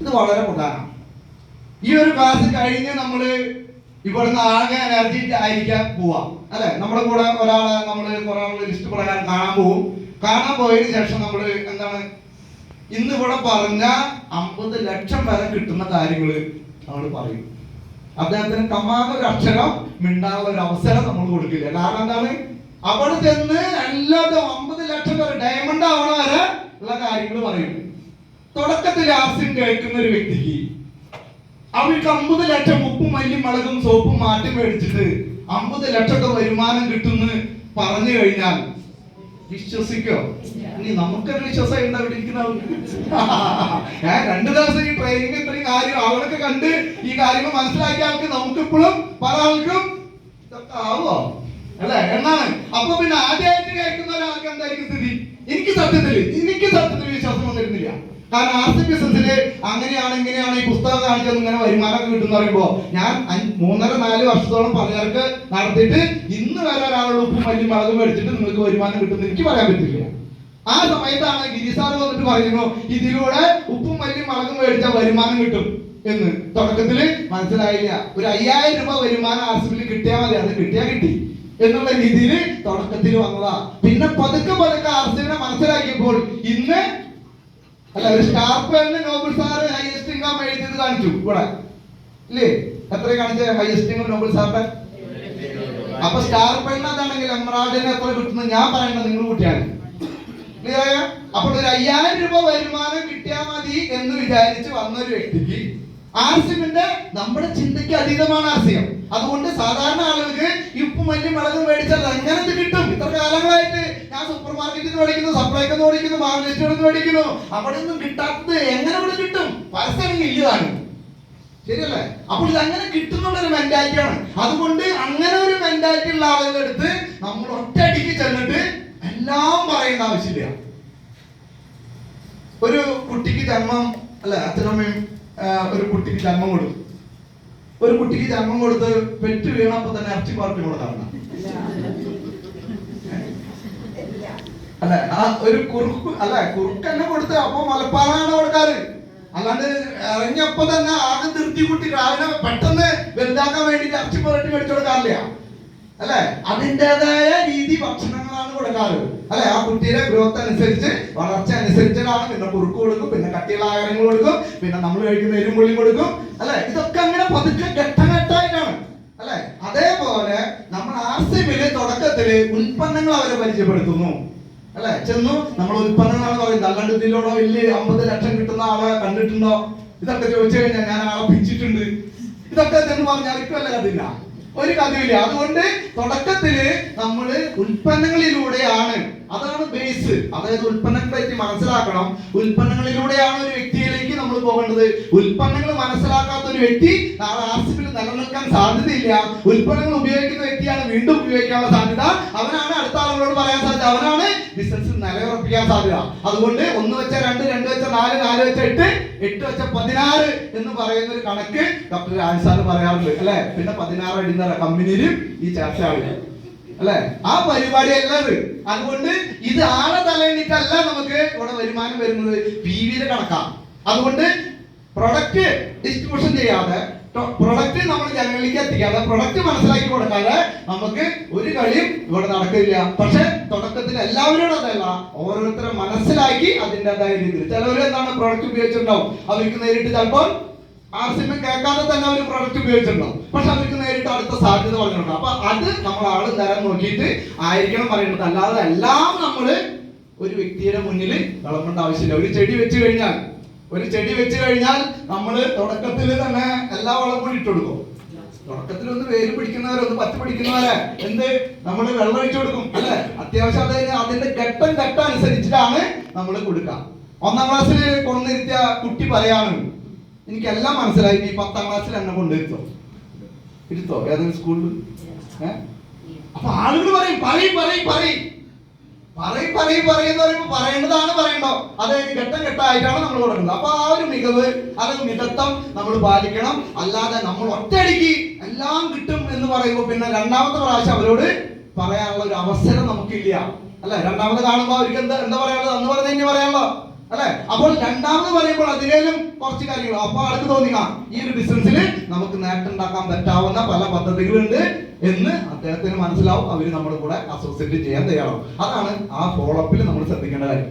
ഇത് വളരെ പ്രധാനമാണ് ഈ ഒരു ക്ലാസ് കഴിഞ്ഞ് നമ്മൾ ഇവിടുന്ന് ആകെ എനർജി ആയിരിക്കാൻ പോവാം. അല്ലെ? നമ്മുടെ കൂടെ ഒരാളെ നമ്മൾ കുറെ ലിസ്റ്റ് പ്രകാരം കാണാൻ പോവും. കാണാൻ പോയതിനു ശേഷം നമ്മൾ എന്താണ്? ഇന്ന് ഇവിടെ പറഞ്ഞ അമ്പത് ലക്ഷം വരെ കിട്ടുന്ന കാര്യങ്ങൾ നമ്മൾ പറയും. അദ്ദേഹത്തിന് കമ്മാന്ന ഒരു അക്ഷരം മിണ്ടാനുള്ള ഒരു അവസരം നമ്മൾ കൊടുക്കില്ല. കാരണം എന്താണ്? അവിടെ ചെന്ന് എല്ലാതും അമ്പത് ലക്ഷം വരെ ഡയമണ്ട് ആവണ വരെ ഉള്ള കാര്യങ്ങൾ പറയും. തുടക്കത്തിൽ ആസ്യം കേൾക്കുന്ന ഒരു വ്യക്തിക്ക് അവർക്ക് അമ്പത് ലക്ഷം ഉപ്പും മല്ലും മുളകും സോപ്പും മാറ്റി മേടിച്ചിട്ട് അമ്പത് ലക്ഷമൊക്കെ വരുമാനം കിട്ടുന്ന് പറഞ്ഞു കഴിഞ്ഞാൽ വിശ്വസിക്കോ? ഇനി നമുക്കൊരു വിശ്വാസം ഉണ്ട് അവിടെ ഞാൻ രണ്ടു ദിവസം ഈ ട്രെയിനിങ് ഇത്രയും കാര്യം അവളൊക്കെ കണ്ട് ഈ കാര്യങ്ങൾ മനസ്സിലാക്കിയ ആൾക്ക് നമുക്കിപ്പോഴും പല ആൾക്കും ആവോ അല്ലേ? എന്നാണ്. അപ്പൊ പിന്നെ ആദ്യമായിട്ട് കേൾക്കുന്ന ഒരാൾക്ക് എന്തായിരിക്കും സ്ഥിതി? എനിക്ക് സത്യത്തിൽ എനിക്ക് സത്യത്തിൽ വിശ്വാസം വന്നിരുന്നില്ല. കാരണം ആർ സി ബിസിനസ്സിൽ അങ്ങനെയാണ് ഇങ്ങനെയാണ് ഈ പുസ്തകം കാണിച്ചത് ഇങ്ങനെ വരുമാനമൊക്കെ എന്ന് പറയുമ്പോ ഞാൻ മൂന്നര നാല് വർഷത്തോളം പലചരക്ക് നടത്തിയിട്ട് ഇന്ന് വരെ ഒരാളുടെ ഉപ്പും മല്ലും മുളകും മേടിച്ചിട്ട് നിങ്ങൾക്ക് വരുമാനം കിട്ടുമെന്ന് എനിക്ക് പറയാൻ പറ്റില്ല. ആ സമയത്താണ് ഗിരിസാർ വന്നിട്ട് പറയുന്നു ഇതിലൂടെ ഉപ്പും മല്ലും മുളകും മേടിച്ചാൽ വരുമാനം കിട്ടും എന്ന്. തുടക്കത്തിൽ മനസ്സിലായില്ല. ഒരു അയ്യായിരം രൂപ വരുമാനം ആർ സി ബിയിൽ കിട്ടിയാൽ മതി. അത് കിട്ടിയാ കിട്ടി. എന്നുള്ള രീതിയിൽ തുടക്കത്തിൽ വന്നതാ. പിന്നെ പതുക്കെ പതുക്കെ ആർസിനെ മനസ്സിലാക്കിയപ്പോൾ ഇന്ന് അല്ല ഒരു സ്റ്റാർ പേരിന് നോബൽ സാറ് ഹയസ്റ്റ് ഇൻകം എഴുതിയത് കാണിച്ചു ഇവിടെ. ഇല്ലേ? എത്ര കാണിച്ച? ഹയസ്റ്റ് ഇൻകം നോബൽ സാറിന്റെ അപ്പൊ സ്റ്റാർ പെണ്ണ് അതാണെങ്കിൽ എത്ര കിട്ടുന്നത് ഞാൻ പറയുന്നത് നിങ്ങൾ കൂട്ടിയാണ് അപ്പോൾ ഒരു അയ്യായിരം രൂപ വരുമാനം കിട്ടിയാൽ മതി എന്ന് വിചാരിച്ച് വന്ന ഒരു വ്യക്തിക്ക് ആർസിമിന്റെ നമ്മുടെ ചിന്തയ്ക്ക് അതീതമാണ് ആർസിയം. അതുകൊണ്ട് സാധാരണ ആളുകൾക്ക് ഇപ്പം മല്ലും മുളകും മേടിച്ചാൽ എങ്ങനെ കിട്ടും? ഇത്ര കാലങ്ങളായിട്ട് ഞാൻ സൂപ്പർ മാർക്കറ്റിൽ നിന്ന് മേടിക്കുന്നു സപ്ലൈക്ക് മേടിക്കുന്നു മാർക്കറ്റിൽ നിന്ന് മേടിക്കുന്നു. അവിടെ ഒന്നും കിട്ടാത്തത് എങ്ങനെ ഇവിടെ കിട്ടും? പരസ്യം ഇല്ലതാണ് ശരിയല്ലേ? അപ്പോൾ ഇത് അങ്ങനെ കിട്ടുന്നുള്ള ഒരു മെന്റാലിറ്റി ആണ്. അതുകൊണ്ട് അങ്ങനെ ഒരു മെന്റാലിറ്റി ഉള്ള ആളുകളുടെ അടുത്ത് നമ്മൾ ഒറ്റയടിക്ക് ചെന്നിട്ട് എല്ലാം പറയേണ്ട ആവശ്യമില്ല. ഒരു കുട്ടിക്ക് ജന്മം അല്ലെ അച്ഛനമ്മയും ഒരു കുട്ടിക്ക് ജന്മം കൊടുത്തു. ഒരു കുട്ടിക്ക് ജന്മം കൊടുത്ത് പെറ്റ് വീണപ്പോ തന്നെ ഇറച്ചി പാർട്ടി കൊടുക്കാറുണ്ട്. അല്ല ആ ഒരു കുറുക്ക് അല്ല കുറുക്ക് തന്നെ കൊടുത്ത് അപ്പൊ മലപ്പാറാണ് കൊടുക്കാറ്. അല്ലാണ്ട് ഇറങ്ങിയപ്പോ തന്നെ ആകെ നിർത്തി കുട്ടി രാവിലെ പെട്ടെന്ന് വലുതാക്കാൻ വേണ്ടിട്ട് ഇറച്ചി പുരട്ടി മേടിച്ചു കൊടുക്കാറില്ല. അല്ലെ? അതിന്റെതായ രീതി ഭക്ഷണങ്ങളാണ് കൊടുക്കാറ്. അല്ലെ? ആ കുട്ടിയുടെ ഗ്രോത്ത് അനുസരിച്ച് വളർച്ച അനുസരിച്ചിട്ടാണ് പിന്നെ കുറുക്ക് കൊടുക്കും പിന്നെ കട്ടിയുള്ള ആഹാരങ്ങൾ കൊടുക്കും പിന്നെ നമ്മൾ കഴിക്കുന്ന എരുമ്പുള്ളി കൊടുക്കും അല്ലെ? ഇതൊക്കെ അങ്ങനെ പതുക്കെ ഘട്ടഘട്ടമായിട്ടാണ്. അല്ലെ? അതേപോലെ നമ്മൾ ആർസിമിൽ തുടക്കത്തിൽ ഉൽപ്പന്നങ്ങൾ അവരെ പരിചയപ്പെടുത്തുന്നു. അല്ലെ? ചെന്നു നമ്മൾ ഉൽപ്പന്നങ്ങളാണ് പറയുന്നത്. അല്ലാണ്ട് വലിയ അമ്പത് ലക്ഷം കിട്ടുന്ന ആളെ കണ്ടിട്ടുണ്ടോ? ഇതൊക്കെ ചോദിച്ചു കഴിഞ്ഞാൽ ഞാൻ ആളെ പിച്ചിട്ടുണ്ട്. ഇതൊക്കെ ചെന്ന് പറഞ്ഞാൽ ഇപ്പല്ല കഥയില്ല ഒരു കഥയില്ല അതുകൊണ്ട് തുടക്കത്തിൽ നമ്മൾ ഉൽപ്പന്നങ്ങളിലൂടെയാണ് അതാണ് ബേസ് അതായത് ഉൽപ്പന്നങ്ങളെ പറ്റി മനസ്സിലാക്കണം. ഉൽപ്പന്നങ്ങളിലൂടെയാണ് ഒരു വ്യക്തിയിലേക്ക് നമ്മൾ പോകേണ്ടത്. ഉൽപ്പന്നങ്ങൾ മനസ്സിലാക്കാത്ത ഒരു വ്യക്തി നാളെ ആർസിപ്പിൽ നിലനിൽക്കാൻ സാധ്യതയില്ല. ഉൽപ്പന്നങ്ങൾ ഉപയോഗിക്കുന്ന വ്യക്തിയാണ് വീണ്ടും ഉപയോഗിക്കാനുള്ള സാധ്യത. അവനാണ് അടുത്ത ആളുകളോട് പറയാൻ സാധ്യത. അവനാണ് ബിസിനസ് നിലയുറപ്പിക്കാൻ സാധ്യത. അതുകൊണ്ട് ഒന്ന് വെച്ച രണ്ട് രണ്ട് വെച്ച നാല് നാല് വെച്ച എട്ട് എട്ട് വെച്ച പതിനാറ് എന്ന് പറയുന്ന ഒരു കണക്ക് ഡോക്ടർ രാജസാറ് പറയാറുണ്ട്. അല്ലെ? പിന്നെ പതിനാറ് അടിന്ന കമ്പനിയിലും ഈ ചർച്ച ആവില്ല അല്ലെ? ആ പരിപാടി അല്ലത്. അതുകൊണ്ട് ഇത് ആളെ തലയിട്ടല്ല നമുക്ക് ഇവിടെ വരുമാനം വരുന്നത്. പി വിയിൽ കണക്കാം. അതുകൊണ്ട് പ്രൊഡക്റ്റ് ഡിസ്ട്രിബ്യൂഷൻ ചെയ്യാതെ പ്രൊഡക്റ്റ് നമ്മൾ ജനങ്ങളിലേക്ക് എത്തിക്കാതെ പ്രൊഡക്റ്റ് മനസ്സിലാക്കി കൊടുക്കാതെ നമുക്ക് ഒരു കളിയും ഇവിടെ നടക്കില്ല. പക്ഷെ തുടക്കത്തിൽ എല്ലാവരോടും അതല്ല ഓരോരുത്തരെ മനസ്സിലാക്കി അതിന്റെതായ രീതിയിൽ. ചിലവർ എന്താണ് പ്രൊഡക്റ്റ് ഉപയോഗിച്ചിട്ടുണ്ടാവും? അവർക്ക് നേരിട്ട് ചിലപ്പോൾ ആർസിഎം കേൾക്കാതെ തന്നെ അവർ പ്രൊഡക്റ്റ് ഉപയോഗിച്ചിട്ടുണ്ടാവും. പക്ഷെ അവർക്ക് നേരിട്ട് അടുത്ത സാധ്യത പറഞ്ഞിട്ടുണ്ടാവും അപ്പൊ അത് നമ്മൾ ആൾ നേരം നോക്കിയിട്ട് ആയിരിക്കണം പറയുന്നത്. അല്ലാതെ എല്ലാം നമ്മൾ ഒരു വ്യക്തിയുടെ മുന്നിൽ വിളമ്പേണ്ട ആവശ്യമില്ല. ഒരു ചെടി വെച്ച് കഴിഞ്ഞാൽ ഒരു ചെടി വെച്ച് കഴിഞ്ഞാൽ നമ്മൾ തുടക്കത്തിൽ തന്നെ എല്ലാ വളം കൂടി ഇട്ട് കൊടുക്കും. തുടക്കത്തിൽ ഒന്ന് വേര് പിടിക്കുന്നവരെ ഒന്ന് പച്ച പിടിക്കുന്നവരെ എന്ത്? നമ്മൾ വെള്ളം ഒഴിച്ചു കൊടുക്കും അല്ലെ? അത്യാവശ്യം അതിന് അതിന്റെ ഘട്ടം ഘട്ടം അനുസരിച്ചിട്ടാണ് നമ്മൾ കൊടുക്കുക. ഒന്നാം ക്ലാസ്സിൽ കൊണ്ടിരുത്തിയ കുട്ടി പറയാണ് എനിക്കെല്ലാം മനസ്സിലായി. ഈ പത്താം ക്ലാസ്സിൽ എന്നെ കൊണ്ടിരുത്തോ ഇരുത്തോ? ഏതെങ്കിലും സ്കൂളിൽ അപ്പൊ ആളുകൾ പറയും പറയും പറയും പറയും. പറയും പറയും പറയുന്ന പറയുമ്പോ പറയേണ്ടതാണ് പറയണ്ടോ? അതായത് ഘട്ടം ഘട്ടമായിട്ടാണ് നമ്മൾ കൊടുക്കുന്നത്. അപ്പൊ ആ ഒരു മികവ് അത് മിതത്വം നമ്മൾ പാലിക്കണം. അല്ലാതെ നമ്മൾ ഒറ്റയടിക്ക് എല്ലാം കിട്ടും എന്ന് പറയുമ്പോൾ പിന്നെ രണ്ടാമത്തെ പ്രാവശ്യം അവരോട് പറയാനുള്ള ഒരു അവസരം നമുക്കില്ല. അല്ല? രണ്ടാമത് കാണുമ്പോൾ അവർക്ക് എന്താ എന്താ പറയാനുള്ളത്? അന്ന് പറഞ്ഞ ഇനി പറയാനുള്ളോ? അല്ലെ? അപ്പോൾ രണ്ടാമത് പറയുമ്പോൾ അതിലേലും കുറച്ച് കാര്യങ്ങൾ. അപ്പൊ അടുത്ത് തോന്നി ആ ഈ ഒരു ബിസിനസ്സിൽ നമുക്ക് നേട്ടം ഉണ്ടാക്കാൻ പറ്റാവുന്ന പല പദ്ധതികളുണ്ട് എന്ന് അദ്ദേഹത്തിന് മനസ്സിലാവും. അവർ നമ്മുടെ കൂടെ അസോസിയേറ്റ് ചെയ്യാൻ തയ്യാറാവും. അതാണ് ആ ഫോളോപ്പിൽ നമ്മൾ ശ്രദ്ധിക്കേണ്ട കാര്യം.